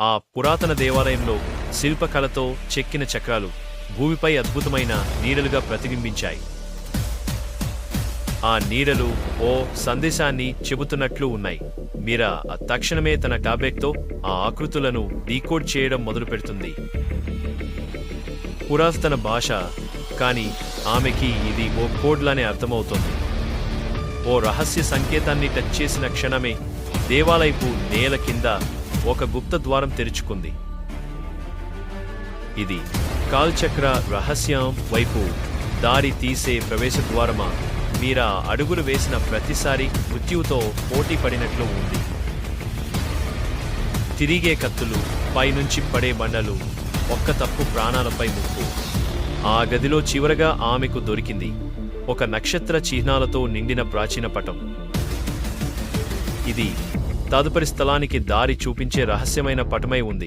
ఆ పురాతన దేవాలయంలో శిల్పకళతో చెక్కిన చక్రాలు భూమిపై అద్భుతమైన నీడలుగా ప్రతిబింబించాయి. ఆ నీడలు ఓ సందేశాన్ని చెబుతున్నట్లు ఉన్నాయి. మీరా తక్షణమే తన టాబ్లెట్తో ఆ ఆకృతులను డీకోడ్ చేయడం మొదలుపెడుతుంది. పురాతన భాష కానీ ఆమెకి ఇది ఓ కోడ్లానే అర్థమవుతోంది. ఓ రహస్య సంకేతాన్ని టచ్ చేసిన క్షణమే దేవాలయపు నేల కింద ఒక గుప్త ద్వారం తెరుచుకుంది. ఇది కాల్చక్ర రహస్యం వైపు దారి తీసే ప్రవేశ ద్వారమా? మీరా అడుగులు వేసిన ప్రతిసారి మృత్యువుతో పోటీ పడినట్లు ఉంది. తిరిగే కత్తులు పైనుంచి పడే బండలు ఒక్క తప్పు ప్రాణాలపై ముప్పు. ఆ గదిలో చివరగా ఆమెకు దొరికింది ఒక నక్షత్ర చిహ్నాలతో నిండిన ప్రాచీన పటం. ఇది తదుపరి స్థలానికి దారి చూపించే రహస్యమైన పటమై ఉంది.